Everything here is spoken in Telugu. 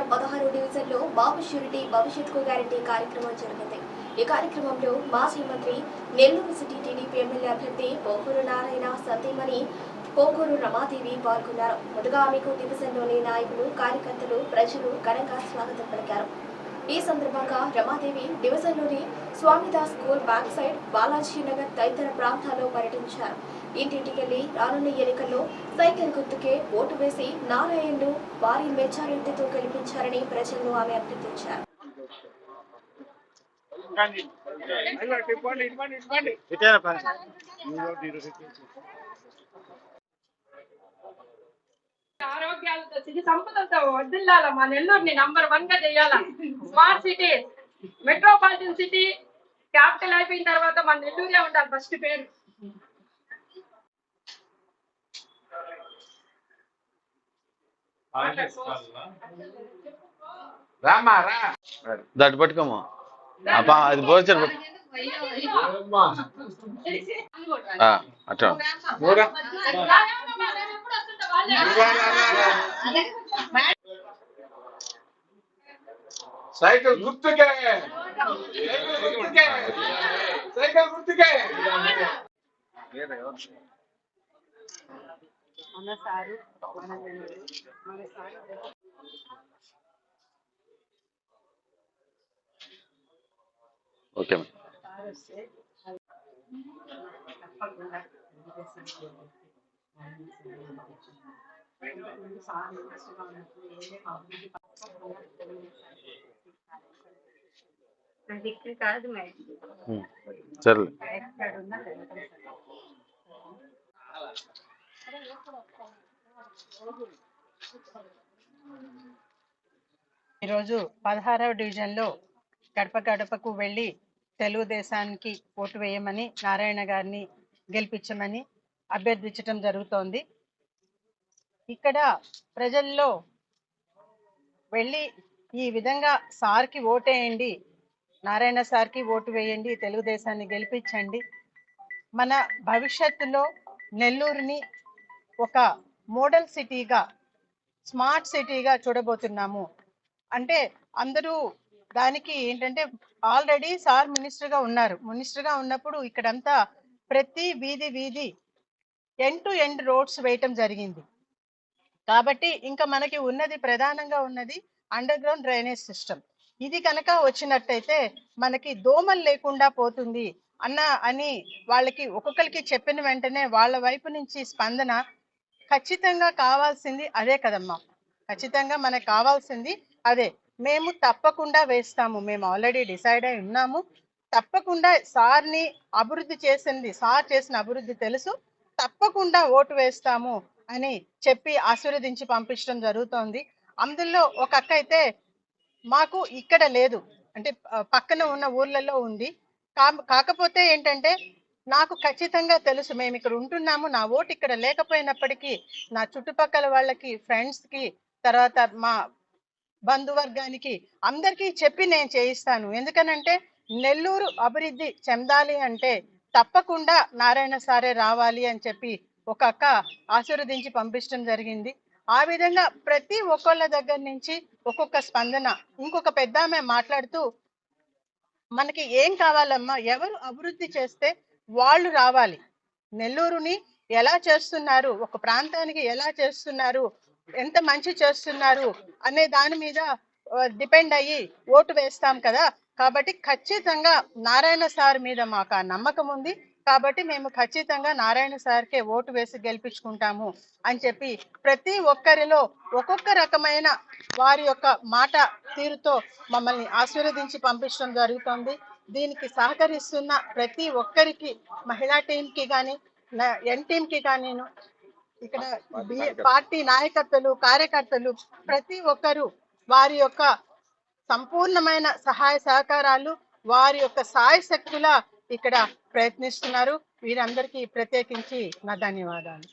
నగరం పదహారు డివిజన్లో బాబు షూరిటీ భవిష్యత్తుకు గ్యారంటీ కార్యక్రమం జరిగింది. ఈ కార్యక్రమంలో మాజీ మంత్రి నెల్లూరు సిటీ టీడీపీ ఎమ్మెల్యే అభ్యర్థి పోకూరు నారాయణ సతీమణి పోకూరు రమాదేవి పాల్గొన్నారు. ముందుగా ఆమెకు డివిజన్లోని నాయకులు కార్యకర్తలు ప్రజలు ఘనంగా స్వాగతం పలికారు. ఈ సందర్భంగా రమాదేవి డివిజన్లోని Swamidas school back side Balaji Nagar తదితర ప్రాంతాల్లో పర్యటించారు. ఇంటింటికెళ్ళి రానున్న ఎన్నికల్లో సైకిల్ గుర్తుకే ఓటు వేసి నారాయణ్ను భారీ మెజారిటీతో గెలిపించారని ప్రజలను ఆమె అభ్యర్థించారు. ఇటేనా పని ఆరోగ్యాలతో సిరి సంపదలతో వర్దిల్లాల మా నెల్లూరుని నంబర్ వన్గా చేయాల? Smart city metropolitan city capital అయిపోయిన తర్వాత మన నెల్లూరే ఉండాలి ఫస్ట్ పేరు. దాటి పట్టుకోమా అది అట్లా. సైకిల్ గుర్తుకే సైకిల్ గుర్తుకే సైకిల్ గుర్తుకే ఓకే మేడం అది కాదు ఈరోజు పదహారవ డివిజన్లో గడప గడపకు వెళ్ళి తెలుగుదేశానికి ఓటు వేయమని నారాయణ గారిని గెలిపించమని అభ్యర్థించడం జరుగుతోంది. ఇక్కడ ప్రజల్లో వెళ్ళి ఈ విధంగా సార్కి ఓటేయండి నారాయణ సార్కి ఓటు వేయండి తెలుగుదేశాన్ని గెలిపించండి. మన భవిష్యత్తులో నెల్లూరుని ఒక మోడల్ సిటీగా స్మార్ట్ సిటీగా చూడబోతున్నాము. అంటే అందరూ దానికి ఏంటంటే ఆల్రెడీ సార్ మినిస్టర్గా ఉన్నారు. మినిస్టర్గా ఉన్నప్పుడు ఇక్కడంతా ప్రతి వీధి వీధి ఎండ్ టు ఎండ్ రోడ్స్ వేయటం జరిగింది. కాబట్టి ఇంకా మనకి ఉన్నది ప్రధానంగా ఉన్నది అండర్ గ్రౌండ్ డ్రైనేజ్ సిస్టమ్ ఇది కనుక వచ్చినట్టయితే మనకి దోమలు లేకుండా పోతుంది అన్న అని వాళ్ళకి ఒక్కొక్కరికి చెప్పిన వెంటనే వాళ్ళ వైపు నుంచి స్పందన ఖచ్చితంగా కావాల్సింది అదే కదమ్మా. ఖచ్చితంగా మనకు కావాల్సింది అదే. మేము తప్పకుండా వేస్తాము. మేము ఆల్రెడీ డిసైడ్ అయి ఉన్నాము. తప్పకుండా సార్ని అభివృద్ధి చేసింది సార్ చేసిన అభివృద్ధి తెలుసు. తప్పకుండా ఓటు వేస్తాము అని చెప్పి ఆశీర్వదించి పంపించడం జరుగుతోంది. అందులో ఒక అక్క అయితే మాకు ఇక్కడ లేదు. అంటే పక్కన ఉన్న ఊర్లలో ఉంది. కా- కాకపోతే ఏంటంటే నాకు ఖచ్చితంగా తెలుసు మేము ఇక్కడ ఉంటున్నాము నా ఓటు ఇక్కడ లేకపోయినప్పటికీ నా చుట్టుపక్కల వాళ్ళకి ఫ్రెండ్స్కి తర్వాత మా బంధువర్గానికి అందరికీ చెప్పి నేను చేయిస్తాను. ఎందుకనంటే నెల్లూరు అభివృద్ధి చెందాలి అంటే తప్పకుండా నారాయణ సారే రావాలి అని చెప్పి ఒక అక్క ఆశీర్వదించి పంపించడం జరిగింది. ఆ విధంగా ప్రతి ఒక్కళ్ళ దగ్గర నుంచి ఒక్కొక్క స్పందన ఇంకొక పెద్ద ఆమె మాట్లాడుతూ మనకి ఏం కావాలమ్మా? ఎవరు అభివృద్ధి చేస్తే వాళ్ళు రావాలి. నెల్లూరుని ఎలా చేస్తున్నారు? ఒక ప్రాంతానికి ఎలా చేస్తున్నారు? ఎంత మంచి చేస్తున్నారు? అనే దాని మీద డిపెండ్ అయ్యి ఓటు వేస్తాం కదా. కాబట్టి ఖచ్చితంగా నారాయణ సార్ మీద మాకు ఆ నమ్మకం ఉంది. కాబట్టి మేము ఖచ్చితంగా నారాయణ సార్కే ఓటు వేసి గెలిపించుకుంటాము అని చెప్పి ప్రతి ఒక్కరిలో ఒక్కొక్క రకమైన వారి యొక్క మాట తీరుతో మమ్మల్ని ఆశీర్వదించి పంపించడం జరుగుతుంది. దీనికి సహకరిస్తున్న ప్రతి ఒక్కరికి మహిళా టీంకి కానీ ఎన్ టీంకి కానీ ఇక్కడ పార్టీ నాయకర్తలు కార్యకర్తలు ప్రతి ఒక్కరు వారి యొక్క సంపూర్ణమైన సహాయ సహకారాలు వారి యొక్క సాయ శక్తుల ఇక్కడ ప్రయత్నిస్తున్నారు. వీరందరికీ ప్రత్యేకించి నా ధన్యవాదాలు.